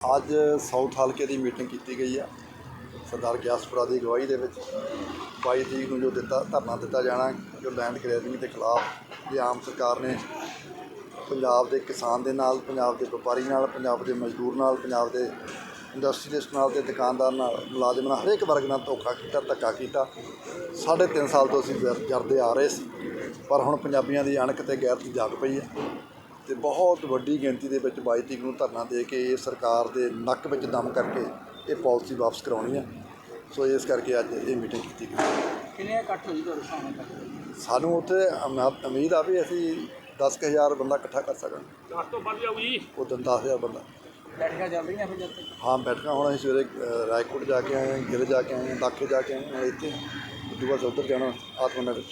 ਅੱਜ ਸਾਊਥ ਹਲਕੇ ਦੀ ਮੀਟਿੰਗ ਕੀਤੀ ਗਈ ਆ, ਸਰਦਾਰ ਗਿਆਸਪੁਰਾ ਦੀ ਅਗਵਾਈ ਦੇ ਵਿੱਚ। 22 ਤਰੀਕ ਨੂੰ ਜੋ ਦਿੱਤਾ, ਧਰਨਾ ਦਿੱਤਾ ਜਾਣਾ, ਜੋ ਲੈਂਡ ਗ੍ਰੈਬਿੰਗ ਦੇ ਖਿਲਾਫ ਇਹ ਆਮ ਸਰਕਾਰ ਨੇ ਪੰਜਾਬ ਦੇ ਕਿਸਾਨ ਦੇ ਨਾਲ, ਪੰਜਾਬ ਦੇ ਵਪਾਰੀ ਨਾਲ, ਪੰਜਾਬ ਦੇ ਮਜ਼ਦੂਰ ਨਾਲ, ਪੰਜਾਬ ਦੇ ਇੰਡਸਟਰੀਲਿਸਟ ਨਾਲ ਤੇ ਦੁਕਾਨਦਾਰ ਨਾਲ ਮੁਲਾਜ਼ਮ ਨਾਲ ਹਰੇਕ ਵਰਗ ਨਾਲ ਧੋਖਾ ਕੀਤਾ, ਧੱਕਾ ਕੀਤਾ। ਸਾਢੇ ਤਿੰਨ ਸਾਲ ਤੋਂ ਅਸੀਂ ਜਰ- ਜਰਦੇ ਆ ਰਹੇ ਸੀ, ਪਰ ਹੁਣ ਪੰਜਾਬੀਆਂ ਦੀ ਅਣਖ ਤੇ ਗੈਰਤ ਜਾਗ ਪਈ ਹੈ ਤੇ ਬਹੁਤ ਵੱਡੀ ਗਿਣਤੀ ਦੇ ਵਿੱਚ 22 ਤਰੀਕ ਨੂੰ ਧਰਨਾ ਦੇ ਕੇ ਇਹ ਸਰਕਾਰ ਦੇ ਨੱਕ ਵਿੱਚ ਦਮ ਕਰਕੇ ਇਹ ਪਾਲਿਸੀ ਵਾਪਸ ਕਰਾਉਣੀ ਹੈ ਸੋ ਇਸ ਕਰਕੇ ਅੱਜ ਇਹ ਮੀਟਿੰਗ ਕੀਤੀ ਗਈ। ਕਿੰਨੇ ਇਕੱਠ ਹੋਈ ਤੁਹਾਡੇ ਸਾਹਮਣੇ ਸਾਨੂੰ ਉੱਥੇ ਉਮੀਦ ਆ ਵੀ ਅਸੀਂ 10000 ਬੰਦਾ ਇਕੱਠਾ ਕਰ ਸਕਾਂਗੇ 10 ਤੋਂ ਵੱਧ ਜਾਊਗੀ ਉਦੋਂ 10000 ਬੰਦਾ। ਬੈਠਕਾਂ ਚੱਲ ਰਹੀਆਂ ਫਿਰ ਜਦ ਤੱਕ? ਹਾਂ ਬੈਠਕਾਂ ਹੁਣ ਅਸੀਂ ਸਵੇਰੇ ਰਾਏਕੋਟ ਜਾ ਕੇ ਆਏ ਹਾਂ ਗਿੱਲ ਜਾ ਕੇ ਆਏ ਹਾਂ ਦਾਖੇ ਜਾ ਕੇ ਆਏ ਇੱਥੇ। ਬਾਅਦ ਉੱਧਰ ਜਾਣਾ ਆਤਮਨਗਰ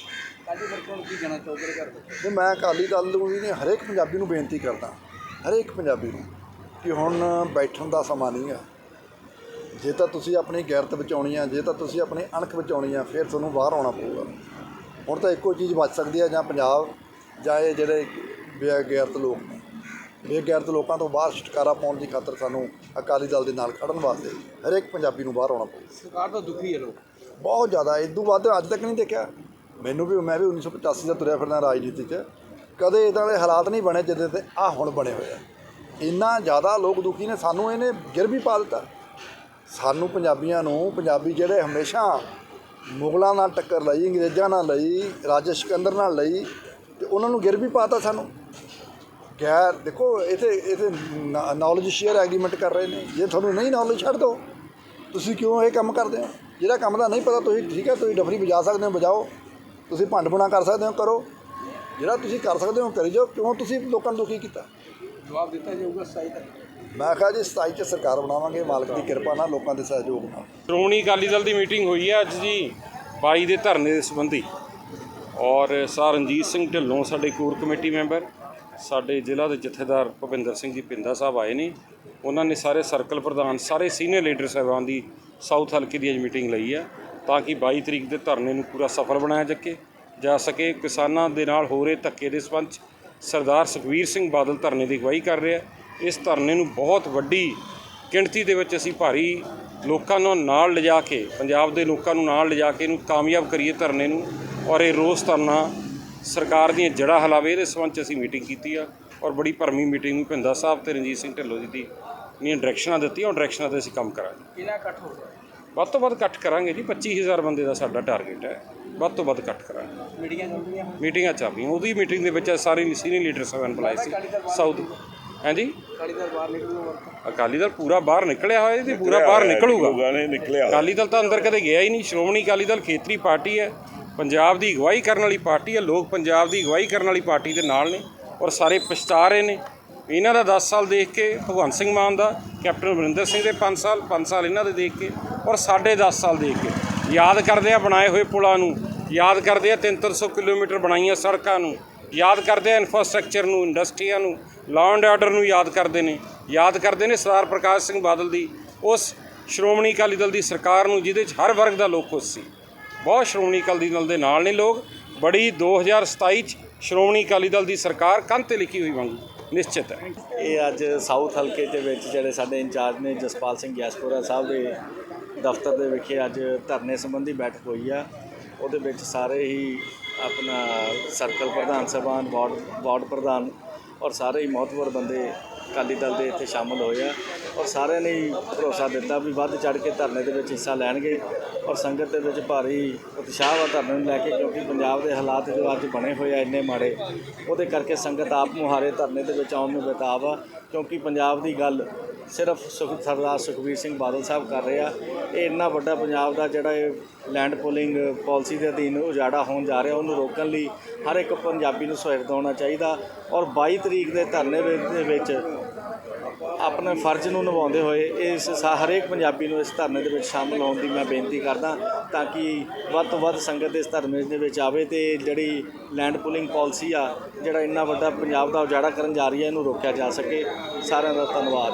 ਕਾਜੀ ਵਰਕਰ ਕੀ ਜਾਣਾ ਘਰ ਦੇ ਤੇ ਮੈਂ ਅਕਾਲੀ ਦਲ ਨੂੰ ਵੀ ਹਰੇਕ ਪੰਜਾਬੀ ਨੂੰ ਬੇਨਤੀ ਕਰਦਾ ਹਰੇਕ ਪੰਜਾਬੀ ਨੂੰ ਕਿ ਹੁਣ ਬੈਠਣ ਦਾ ਸਮਾਂ ਨਹੀਂ ਹੈ। ਜੇ ਤਾਂ ਤੁਸੀਂ ਆਪਣੀ ਗੈਰਤ ਬਚਾਉਣੀ ਆ ਜੇ ਤਾਂ ਤੁਸੀਂ ਆਪਣੀ ਅਣਖ ਬਚਾਉਣੀ ਆ ਫਿਰ ਤੁਹਾਨੂੰ ਬਾਹਰ ਆਉਣਾ ਪਊਗਾ। ਹੁਣ ਤਾਂ ਇੱਕੋ ਚੀਜ਼ ਬਚ ਸਕਦੀ ਹੈ ਜਾਂ ਪੰਜਾਬ ਜਾਂ ਇਹ ਜਿਹੜੇ ਬੇਗੈਰਤ ਲੋਕ ਨੇ। ਬੇਗੈਰਤ ਲੋਕਾਂ ਤੋਂ ਬਾਹਰ ਛੁਟਕਾਰਾ ਪਾਉਣ ਦੀ ਖਾਤਰ ਸਾਨੂੰ ਅਕਾਲੀ ਦਲ ਦੇ ਨਾਲ ਖੜਨ ਵਾਸਤੇ ਹਰੇਕ ਪੰਜਾਬੀ ਨੂੰ ਬਾਹਰ ਆਉਣਾ ਪਊਗਾ। ਸਰਕਾਰ ਤਾਂ ਦੁਖੀ ਹੈ ਲੋਕ। ਬਹੁਤ ਜ਼ਿਆਦਾ। ਇਦੋਂ ਵੱਧ ਅੱਜ ਤੱਕ ਨਹੀਂ ਦੇਖਿਆ। ਮੈਨੂੰ ਵੀ, ਮੈਂ ਵੀ 1985 ਦਾ ਤੁਰਿਆ ਫਿਰਦਾ ਰਾਜਨੀਤੀ 'ਚ। ਕਦੇ ਇਦਾਂ ਦੇ ਹਾਲਾਤ ਨਹੀਂ ਬਣੇ ਜਿਹਦੇ ਤੇ ਆ ਹੁਣ ਬਣੇ ਹੋਏ ਆ। ਇੰਨਾ ਜ਼ਿਆਦਾ ਲੋਕ ਦੁਖੀ ਨੇ, ਸਾਨੂੰ ਇਹਨੇ ਗਿਰ ਵੀ ਪਾ ਦਿੱਤਾ। ਸਾਨੂੰ ਪੰਜਾਬੀਆਂ ਨੂੰ, ਪੰਜਾਬੀ ਜਿਹੜੇ ਹਮੇਸ਼ਾ ਮੁਗਲਾਂ ਨਾਲ ਟੱਕਰ ਲਈ, ਅੰਗਰੇਜ਼ਾਂ ਨਾਲ ਲਈ, ਰਾਜਾ ਸਿਕੰਦਰ ਨਾਲ ਲਈ, ਤੇ ਉਹਨਾਂ ਨੂੰ ਗਿਰ ਵੀ ਪਾਤਾ ਸਾਨੂੰ। ਗੈਰ, ਦੇਖੋ, ਇਥੇ ਇਥੇ ਨੌਲੇਜ ਸ਼ੇਅਰ ਐਗਰੀਮੈਂਟ ਕਰ ਰਹੇ ਨੇ। ਜੇ ਤੁਹਾਨੂੰ ਨਹੀਂ ਨੌਲੇਜ ਛੱਡ ਦਿਓ। ਤੁਸੀਂ ਕਿਉਂ ਇਹ ਕੰਮ ਕਰਦੇ ਹੋ? ਜਿਹੜਾ ਕੰਮ ਦਾ ਨਹੀਂ ਪਤਾ ਤੁਸੀਂ ਠੀਕ ਹੈ ਤੁਸੀਂ ਡਫਰੀ ਵਜਾ ਸਕਦੇ ਹੋ ਵਜਾਓ। ਤੁਸੀਂ ਭੰਡ ਬੁਣਾ ਕਰ ਸਕਦੇ ਹੋ ਕਰੋ। ਜਿਹੜਾ ਤੁਸੀਂ ਕਰ ਸਕਦੇ ਹੋ ਕਰੀ ਜਾਓ। ਕਿਉਂ ਤੁਸੀਂ ਲੋਕਾਂ ਨੂੰ ਦੁਖੀ ਕੀਤਾ? ਜਵਾਬ ਦਿੱਤਾ ਜਾਊਗਾ ਸਹੀ ਤੱਕ ਮੈਂ ਕਿਹਾ ਜੀ 27 ਚ ਸਰਕਾਰ ਬਣਾਵਾਂਗੇ ਮਾਲਕ ਦੀ ਕਿਰਪਾ ਨਾਲ ਲੋਕਾਂ ਦੇ ਸਹਿਯੋਗ ਨਾਲ। ਸ਼੍ਰੋਮਣੀ ਅਕਾਲੀ ਦਲ ਦੀ ਮੀਟਿੰਗ ਹੋਈ ਹੈ ਅੱਜ ਜੀ 22 ਦੇ ਧਰਨੇ ਦੇ ਸੰਬੰਧੀ। ਔਰ ਸਰ ਰਣਜੀਤ ਸਿੰਘ ਢਿੱਲੋਂ ਸਾਡੇ ਕੋਰ ਕਮੇਟੀ ਮੈਂਬਰ ਸਾਡੇ ਜ਼ਿਲ੍ਹਾ ਦੇ ਜਥੇਦਾਰ ਭੁਪਿੰਦਰ ਸਿੰਘ ਜੀ ਪਿੰਦਾ ਸਾਹਿਬ ਆਏ ਨੇ। ਉਹਨਾਂ ਨੇ ਸਾਰੇ ਸਰਕਲ ਪ੍ਰਧਾਨ ਸਾਰੇ ਸੀਨੀਅਰ ਲੀਡਰ ਸਾਹਿਬਾਨ ਦੀ ਸਾਊਥ ਹਲਕੇ ਦੀ ਅੱਜ ਮੀਟਿੰਗ ਲਈ ਆ, ਤਾਂ ਕਿ 22 ਤਰੀਕ ਦੇ ਧਰਨੇ ਨੂੰ ਪੂਰਾ ਸਫਲ ਬਣਾਇਆ ਜਾਕੇ ਜਾ ਸਕੇ ਕਿਸਾਨਾਂ ਦੇ ਨਾਲ ਹੋ ਰਹੇ ਧੱਕੇ ਦੇ ਸੰਬੰਧ ਸਰਦਾਰ ਸੁਖਵੀਰ ਸਿੰਘ ਬਾਦਲ ਧਰਨੇ ਦੀ ਅਗਵਾਈ ਕਰ ਰਿਹਾ। ਇਸ ਧਰਨੇ ਨੂੰ ਬਹੁਤ ਵੱਡੀ ਗਿਣਤੀ ਦੇ ਵਿੱਚ ਅਸੀਂ ਭਾਰੀ ਲੋਕਾਂ ਨੂੰ ਨਾਲ ਲਿਜਾ ਕੇ, ਪੰਜਾਬ ਦੇ ਲੋਕਾਂ ਨੂੰ ਨਾਲ ਲਿਜਾ ਕੇ ਇਹਨੂੰ ਕਾਮਯਾਬ ਕਰੀਏ ਧਰਨੇ ਨੂੰ ਔਰ ਇਹ ਰੋਸ ਧਰਨਾ ਸਰਕਾਰ ਦੀਆਂ ਜੜ੍ਹਾਂ ਹਲਾਵੇ, ਇਹਦੇ ਸੰਬੰਧ 'ਚ ਅਸੀਂ ਮੀਟਿੰਗ ਕੀਤੀ ਆ। ਔਰ ਬੜੀ ਭਰਮੀ ਮੀਟਿੰਗ ਨੂੰ ਭਿੰਦਾ ਸਾਹਿਬ ਤੇ ਰਣਜੀਤ ਸਿੰਘ ਢਿੱਲੋਂ ਜੀ ਦੀ ਨੀਆਂ ਡਾਇਰੈਕਸ਼ਨਾਂ ਦਿੱਤੀਆਂ ਉਹ ਡਾਇਰੈਕਸ਼ਨਾਂ ਤੇ ਅਸੀਂ ਕੰਮ ਕਰਾਂਗੇ। ਕਿੰਨਾ ਇਕੱਠ ਹੋ ਗਿਆ? ਵੱਧ ਤੋਂ ਵੱਧ ਇਕੱਠ ਕਰਾਂਗੇ ਜੀ 25000 ਬੰਦੇ ਦਾ ਸਾਡਾ ਟਾਰਗੇਟ ਹੈ। ਵੱਧ ਤੋਂ ਵੱਧ ਇਕੱਠ ਕਰਾਂਗੇ। ਮੀਟਿੰਗਾਂ ਚੱਲ ਰਹੀਆਂ? ਮੀਟਿੰਗਾਂ ਚੱਲ ਰਹੀਆਂ। ਉਹਦੀ ਮੀਟਿੰਗ ਦੇ ਵਿੱਚ ਸਾਰੇ ਸੀਨੀਅਰ ਲੀਡਰ ਸਾਹਿਬਾਨ ਬੁਲਾਏ ਸੀ ਸਾਊਥ ਹਾਂਜੀ ਅਕਾਲੀ ਦਲ ਬਾਹਰ ਨਿਕਲੂ ਵਰਕਰ ਅਕਾਲੀ ਦਲ ਪੂਰਾ ਬਾਹਰ ਨਿਕਲਿਆ ਹੋਇਆ ਤੇ ਪੂਰਾ ਬਾਹਰ ਨਿਕਲੂਗਾ। ਗਾਣੇ ਨਿਕਲਿਆ ਅਕਾਲੀ ਦਲ ਤਾਂ ਅੰਦਰ ਕਦੇ ਗਿਆ ਹੀ ਨਹੀਂ। ਸ਼੍ਰੋਮਣੀ ਅਕਾਲੀ ਦਲ ਖੇਤਰੀ ਪਾਰਟੀ ਹੈ। ਪੰਜਾਬ ਦੀ ਅਗਵਾਈ ਕਰਨ ਵਾਲੀ ਪਾਰਟੀ ਹੈ। ਲੋਕ ਪੰਜਾਬ ਦੀ ਅਗਵਾਈ ਕਰਨ ਵਾਲੀ ਪਾਰਟੀ ਦੇ ਨਾਲ ਨੇ ਔਰ ਸਾਰੇ ਪਛਤਾ ਰਹੇ ਨੇ। ਇਹਨਾਂ ਦਾ 10 ਸਾਲ ਦੇਖ ਕੇ ਭਗਵੰਤ ਸਿੰਘ ਮਾਨ ਦਾ, ਕੈਪਟਨ ਅਮਰਿੰਦਰ ਸਿੰਘ ਦੇ 5 ਸਾਲ 5 ਸਾਲ ਇਹਨਾਂ ਦੇ ਦੇਖ ਕੇ ਔਰ ਸਾਡੇ 10 ਸਾਲ ਦੇਖ ਕੇ। ਯਾਦ ਕਰਦੇ ਆ ਬਣਾਏ ਹੋਏ ਪੁਲਾਂ ਨੂੰ, ਯਾਦ ਕਰਦੇ ਆ 300 ਕਿਲੋਮੀਟਰ ਬਣਾਈਆਂ ਸੜਕਾਂ ਨੂੰ, ਯਾਦ ਕਰਦੇ ਆ ਇਨਫਰਾਸਟ੍ਰਕਚਰ ਨੂੰ ਇੰਡਸਟਰੀਆਂ ਨੂੰ ਲਾਅ ਐਂਡ ਆਰਡਰ ਨੂੰ ਯਾਦ ਕਰਦੇ ਨੇ। ਯਾਦ ਕਰਦੇ ਨੇ ਸਰਦਾਰ ਪ੍ਰਕਾਸ਼ ਸਿੰਘ ਬਾਦਲ ਦੀ, ਉਸ ਸ਼੍ਰੋਮਣੀ ਅਕਾਲੀ ਦਲ ਦੀ ਸਰਕਾਰ ਨੂੰ, ਜਿਹਦੇ 'ਚ ਹਰ ਵਰਗ ਦਾ ਲੋਕ ਖੁਸ਼ ਸੀ। ਬਹੁਤ ਸ਼੍ਰੋਮਣੀ ਅਕਾਲੀ ਦਲ ਦੇ ਨਾਲ ਨੇ ਲੋਕ। ਬੜੀ 2027 'ਚ ਸ਼੍ਰੋਮਣੀ ਅਕਾਲੀ ਦਲ ਦੀ ਸਰਕਾਰ ਕੰਧ ਤੇ ਲਿਖੀ ਹੋਈ ਵਾਂਗੂ। ਨਿਸ਼ਚਿਤ ਹੈ। ਇਹ ਅੱਜ ਸਾਊਥ ਹਲਕੇ ਦੇ ਵਿੱਚ ਜਿਹੜੇ ਸਾਡੇ ਇੰਚਾਰਜ ਨੇ ਜਸਪਾਲ ਸਿੰਘ ਗਿਆਸਪੁਰਾ ਸਾਹਿਬ ਦੇ ਦਫ਼ਤਰ ਦੇ ਵਿਖੇ ਅੱਜ ਧਰਨੇ ਸੰਬੰਧੀ ਬੈਠਕ ਹੋਈ ਆ। ਉਹਦੇ ਵਿੱਚ ਸਾਰੇ ਹੀ ਆਪਣਾ ਸਰਕਲ ਪ੍ਰਧਾਨ ਸਭਾਨ, ਵਾਰਡ ਵਾਰਡ ਪ੍ਰਧਾਨ ਔਰ ਸਾਰੇ ਹੀ ਮਹੱਤਵਪੂਰਨ ਬੰਦੇ ਅਕਾਲੀ ਦਲ ਦੇ ਇੱਥੇ ਸ਼ਾਮਲ ਹੋਏ ਆ। ਔਰ ਸਾਰਿਆਂ ਨੇ ਹੀ ਭਰੋਸਾ ਦਿੱਤਾ ਵੀ ਵੱਧ ਚੜ ਕੇ ਧਰਨੇ ਦੇ ਵਿੱਚ ਹਿੱਸਾ ਲੈਣਗੇ ਔਰ ਸੰਗਤ ਦੇ ਵਿੱਚ ਭਾਰੀ ਉਤਸ਼ਾਹ ਵਾ ਧਰਨੇ ਨੂੰ ਲੈ ਕੇ ਕਿਉਂਕਿ ਪੰਜਾਬ ਦੇ ਹਾਲਾਤ ਜੋ ਅੱਜ ਬਣੇ ਹੋਏ ਆ ਇੰਨੇ ਮਾੜੇ, ਉਹਦੇ ਕਰਕੇ ਸੰਗਤ ਆਪ ਮੁਹਾਰੇ ਧਰਨੇ ਦੇ ਵਿੱਚ ਆਉਣ ਨੂੰ ਬੇਤਾਬ ਆ ਕਿਉਂਕਿ ਪੰਜਾਬ ਦੀ ਗੱਲ ਸਿਰਫ ਸੁਖ, ਸਰਦਾਰ ਸੁਖਬੀਰ ਸਿੰਘ ਬਾਦਲ ਸਾਹਿਬ ਕਰ ਰਹੇ ਆ। ਇਹ ਇੰਨਾ ਵੱਡਾ ਪੰਜਾਬ ਦਾ ਜਿਹੜਾ ਇਹ ਲੈਂਡ ਪੂਲਿੰਗ ਪਾਲਿਸੀ ਦੇ ਅਧੀਨ ਉਜਾੜਾ ਹੋਣ ਜਾ ਰਿਹਾ, ਉਹਨੂੰ ਰੋਕਣ ਲਈ ਹਰ ਇੱਕ ਪੰਜਾਬੀ ਨੂੰ ਸਹਾਇਤਾ ਹੋਣਾ ਚਾਹੀਦਾ ਔਰ 22 ਤਰੀਕ ਦੇ ਧਰਨੇ ਵਿੱਚ- ਦੇ ਵਿੱਚ ਆਪਣੇ ਫਰਜ਼ ਨੂੰ ਨਿਭਾਉਂਦੇ ਹੋਏ ਇਸ ਸਾ- ਹਰੇਕ ਪੰਜਾਬੀ ਨੂੰ ਇਸ ਧਰਨੇ ਦੇ ਵਿੱਚ ਸ਼ਾਮਲ ਹੋਣ ਦੀ ਮੈਂ ਬੇਨਤੀ ਕਰਦਾ ਤਾਂ ਕਿ ਵੱਧ ਤੋਂ ਵੱਧ ਸੰਗਤ ਇਸ ਧਰਨੇ ਦੇ ਵਿੱਚ ਆਵੇ ਤੇ ਜਿਹੜੀ ਲੈਂਡ ਪੁਲਿੰਗ ਪਾਲਿਸੀ ਆ, ਜਿਹੜਾ ਇੰਨਾ ਵੱਡਾ ਪੰਜਾਬ ਦਾ ਉਜਾੜਾ ਕਰਨ ਜਾ ਰਹੀ ਹੈ ਇਹਨੂੰ ਰੋਕਿਆ ਜਾ ਸਕੇ। ਸਾਰਿਆਂ ਦਾ ਧੰਨਵਾਦ।